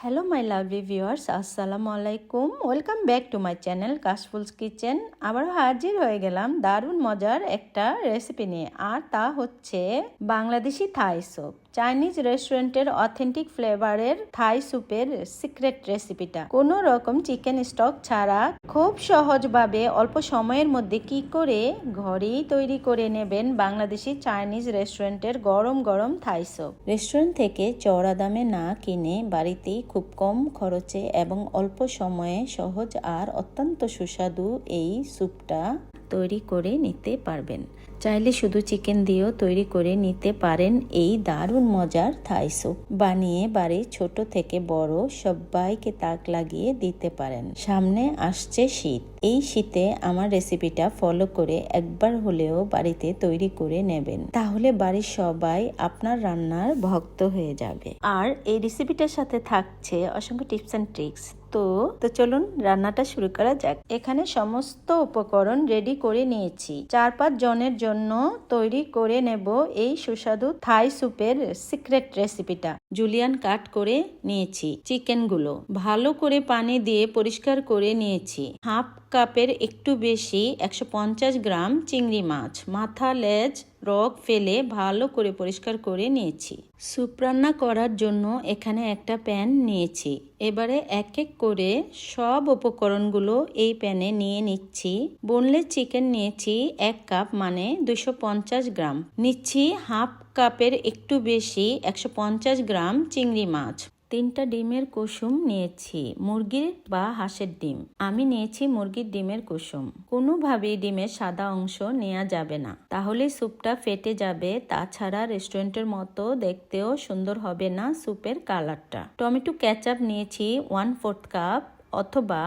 Hello my lovely viewers আসসালামু আলাইকুম welcome back to my channel Kashful's kitchen আবারও হাজির হয়ে গেলাম দারুণ মজার একটা রেসিপি নিয়ে। আর তা হচ্ছে বাংলাদেশি থাই স্যুপ চাইনিজ রেস্টুরেন্টের অথেন্টিক ফ্লেভারের থাই স্যুপের সিক্রেট রেসিপিটা। কোনো রকম চিকেন স্টক ছাড়া খুব সহজভাবে অল্প সময়ের মধ্যে কি করে ঘরেই তৈরি করে নেবেন বাংলাদেশি চাইনিজ রেস্টুরেন্টের গরম গরম থাই স্যুপ? রেস্টুরেন্ট থেকে চড়া দামে না কিনে বাড়িতেই খুব কম খরচে এবং অল্প সময়ে সহজ আর অত্যন্ত সুস্বাদু এই স্যুপটা তৈরি করে নিতে পারবেন। চাইলে শুধু চিকেন দিয়েও তৈরি করে নিতে পারেন এই দারুণ মজার থাই স্যুপ। বানিয়ে বাড়ির ছোট থেকে বড় সবাইকে তাক লাগিয়ে দিতে পারেন। সামনে আসছে শীত। এই শীতে আমার রেসিপিটা ফলো করে একবার হলেও বাড়িতে তৈরি করে নেবেন। তাহলে বাড়ির সবাই আপনার রান্নার ভক্ত হয়ে যাবে। আর এই রেসিপিটার সাথে থাকছে অসংখ্য টিপস অ্যান্ড ট্রিক্স। তো তো চলুন রান্নাটা শুরু করা যাক। এখানে সমস্ত উপকরণ রেডি করে নিয়েছি। চার পাঁচ জনের জন্য তৈরি করে নেব এই সুস্বাদু থাই স্যুপের সিক্রেট রেসিপিটা জুলিয়ান কাট করে নিয়েছি চিকেনগুলো ভালো করে পানি দিয়ে পরিষ্কার করে নিয়েছি। হাফ কাপের একটু বেশি একশো পঞ্চাশ গ্রাম চিংড়ি মাছ। মাথা, লেজ রক ফেলে ভালো করে পরিষ্কার করে নিয়েছি। স্যুপ রান্না করার জন্য এখানে একটা প্যান নিয়েছি। এবারে এক এক করে সব উপকরণগুলো এই প্যানে নিয়ে নিচ্ছি। বোনলেস চিকেন নিয়েছি এক কাপ মানে দুশো গ্রাম। নিচ্ছি হাফ কাপের একটু বেশি একশো পঞ্চাশ গ্রাম চিংড়ি মাছ। তিনটা ডিমের কুসুম নিয়েছি, মুরগির বা হাঁসের ডিম। আমি নিয়েছি মুরগির ডিমের কুসুম। কোনোভাবেই ডিমের সাদা অংশ নেওয়া যাবে না। তাহলে স্যুপটা ফেটে যাবে, তাছাড়া রেস্টুরেন্টের মতো দেখতেও সুন্দর হবে না স্যুপের কালারটা। টমেটো ক্যাচআপ নিয়েছি, ওয়ান ফোর্থ কাপ, অথবা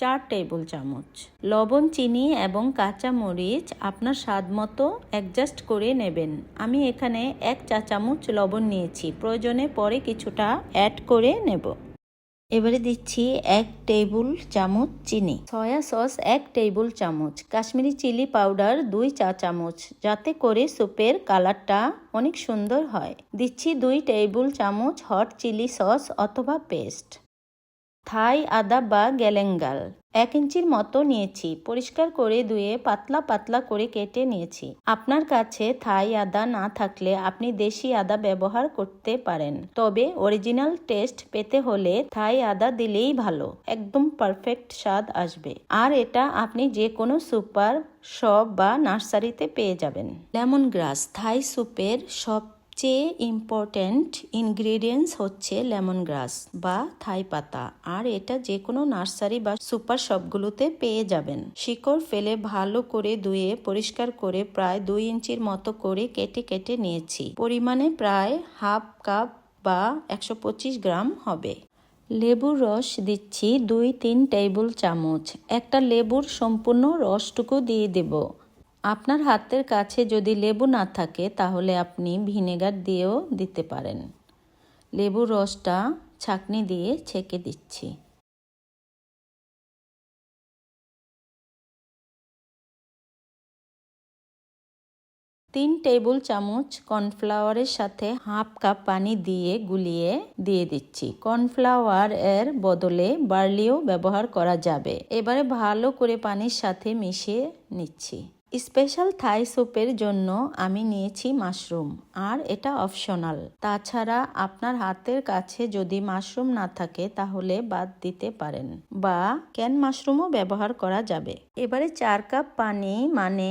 চার টেবিল চামচ। লবণ, চিনি এবং কাঁচা মরিচ আপনার স্বাদ মতো অ্যাডজাস্ট করে নেবেন। আমি এখানে এক চা চামচ লবণ নিয়েছি। প্রয়োজনে পরে কিছুটা অ্যাড করে নেব। এবারে দিচ্ছি এক টেবিল চামচ চিনি। সয়া সস এক টেবিল চামচ। কাশ্মীরি চিলি পাউডার দুই চা চামচ। যাতে করে স্যুপের কালারটা অনেক সুন্দর হয়। দিচ্ছি দুই টেবিল চামচ হট চিলি সস অথবা পেস্ট। থাই, আদা বা গ্যালেঙ্গাল। এক ইঞ্চির মতো নিয়েছি। পরিষ্কার করে ধুয়ে পাতলা পাতলা করে কেটে নিয়েছি। আপনার কাছে থাই আদা না থাকলে আপনি দেশি আদা ব্যবহার করতে পারেন। তবে অরিজিনাল টেস্ট পেতে হলে থাই আদা দিলেই ভালো। একদম পারফেক্ট স্বাদ আসবে। আর এটা আপনি যে কোনো সুপার শপ বা নার্সারিতে পেয়ে যাবেন। লেমন গ্রাস, থাই স্যুপের সব সবচেয়ে ইম্পর্ট্যান্ট ইনগ্রেডিয়েন্টস হচ্ছে লেমন গ্রাস বা থাই পাতা। আর এটা যে কোনো নার্সারি বা সুপার শপগুলোতে পেয়ে যাবেন। শিকড় ফেলে ভালো করে ধুয়ে, পরিষ্কার করে প্রায় দুই ইঞ্চির মতো করে কেটে কেটে নিয়েছি। পরিমাণে প্রায় হাফ কাপ বা একশো পঁচিশ গ্রাম হবে। লেবুর রস দিচ্ছি দুই তিন টেবিল চামচ। একটা লেবুর সম্পূর্ণ রসটুকু দিয়ে দেব। আপনার হাতের কাছে যদি লেবু না থাকে, তাহলে আপনি ভিনেগার দিয়েও দিতে পারেন। লেবুর রসটা ছাকনি দিয়ে ছেঁকে দিচ্ছি। তিন টেবিল চামচ কর্নফ্লাওয়ারের সাথে হাফ কাপ পানি দিয়ে গুলিয়ে দিয়ে দিচ্ছি। কর্নফ্লাওয়ার এর বদলে বার্লিও ব্যবহার করা যাবে। এবারে ভালো করে পানির সাথে মিশিয়ে নিচ্ছি। স্পেশাল থাই স্যুপের জন্য আমি নিয়েছি মাশরুম, আর এটা অপশনাল। তাছাড়া আপনার হাতের কাছে যদি মাশরুম না থাকে, তাহলে বাদ দিতে পারেন বা ক্যান মাশরুমও ব্যবহার করা যাবে। এবারে চার কাপ পানি মানে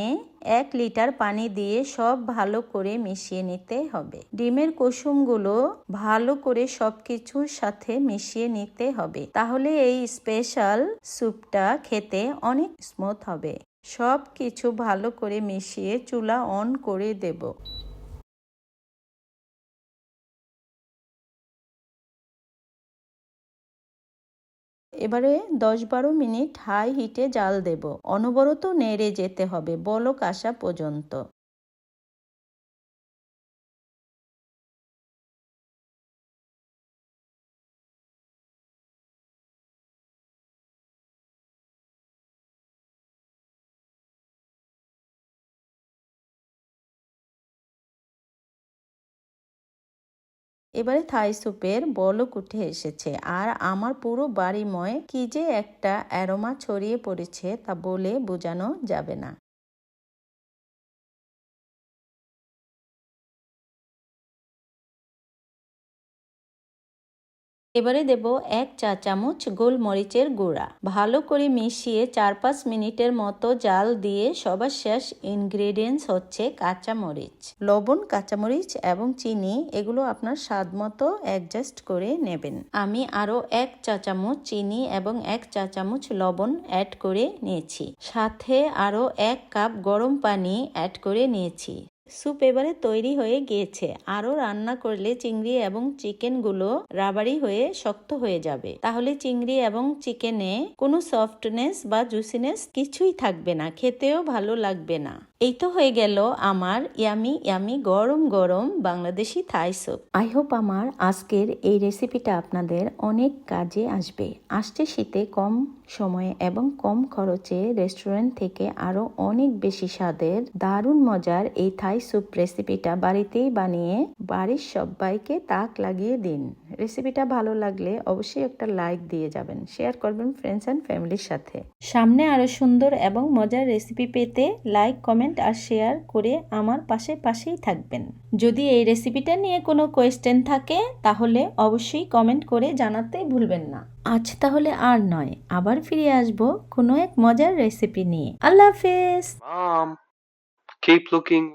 এক লিটার পানি দিয়ে সব ভালো করে মিশিয়ে নিতে হবে। ডিমের কুসুমগুলো ভালো করে সব কিছুর সাথে মিশিয়ে নিতে হবে। তাহলে এই স্পেশাল স্যুপটা খেতে অনেক স্মুথ হবে। সব কিছু ভালো করে মিশিয়ে চুলা অন করে দেব। এবারে দশ বারো মিনিট হাই হিটে জাল দেব। অনবরত নেড়ে যেতে হবে বলক আসা পর্যন্ত। এবারে থাই স্যুপের বলক উঠে এসেছে। আর আমার পুরো বাড়িময় কি যে একটা অ্যারোমা ছড়িয়ে পড়েছে তা বলে বোঝানো যাবে না। এবারে দেব এক চা চামচ গোলমরিচের গুঁড়া। ভালো করে মিশিয়ে চার পাঁচ মিনিটের মতো জাল দিয়ে সবার শেষ ইনগ্রেডিয়েন্টস হচ্ছে কাঁচামরিচ। লবণ, কাঁচামরিচ এবং চিনি, এগুলো আপনার স্বাদ মতো অ্যাডজাস্ট করে নেবেন। আমি আরও এক চা চামচ চিনি এবং এক চা চামচ লবণ অ্যাড করে নিয়েছি। সাথে আরও এক কাপ গরম পানি অ্যাড করে নিয়েছি। স্যুপ এবারে তৈরি হয়ে গিয়েছে। আরও রান্না করলে চিংড়ি এবং চিকেনগুলো রাবারি হয়ে শক্ত হয়ে যাবে। তাহলে চিংড়ি এবং চিকেনে কোনো সফটনেস বা জুসিনেস কিছুই থাকবে না। খেতেও ভালো লাগবে না। এই তো হয়ে গেল আমার ইয়ামি ইয়ামি গরম গরম Bangladeshi Thai soup. I hope আমার আজকের এই রেসিপিটা আপনাদের অনেক কাজে আসবে। আসছে শীতে কম সময়ে এবং কম খরচে রেস্টুরেন্ট থেকে আরও অনেক বেশি স্বাদের দারুণ মজার এই থাই স্যুপ রেসিপিটা বাড়িতেই বানিয়ে বাড়ির সবাইকে তাক লাগিয়ে দিন। রেসিপিটা ভালো লাগলে অবশ্যই একটা লাইক দিয়ে যাবেন শেয়ার করবেন ফ্রেন্ডস অ্যান্ড ফ্যামিলির সাথে। সামনে আরও সুন্দর এবং মজার রেসিপি পেতে লাইক কমেন্ট আর শেয়ার করে আমার পাশে পাশেই থাকবেন। যদি এই রেসিপিটা নিয়ে কোনো কোয়েশ্চেন থাকে তাহলে অবশ্যই কমেন্ট করে জানাতে ভুলবেন না। আজ তাহলে আর নয় আবার ফিরে আসব কোনো এক মজার রেসিপি নিয়ে। আল্লাহ হাফেজ। Mom, keep looking.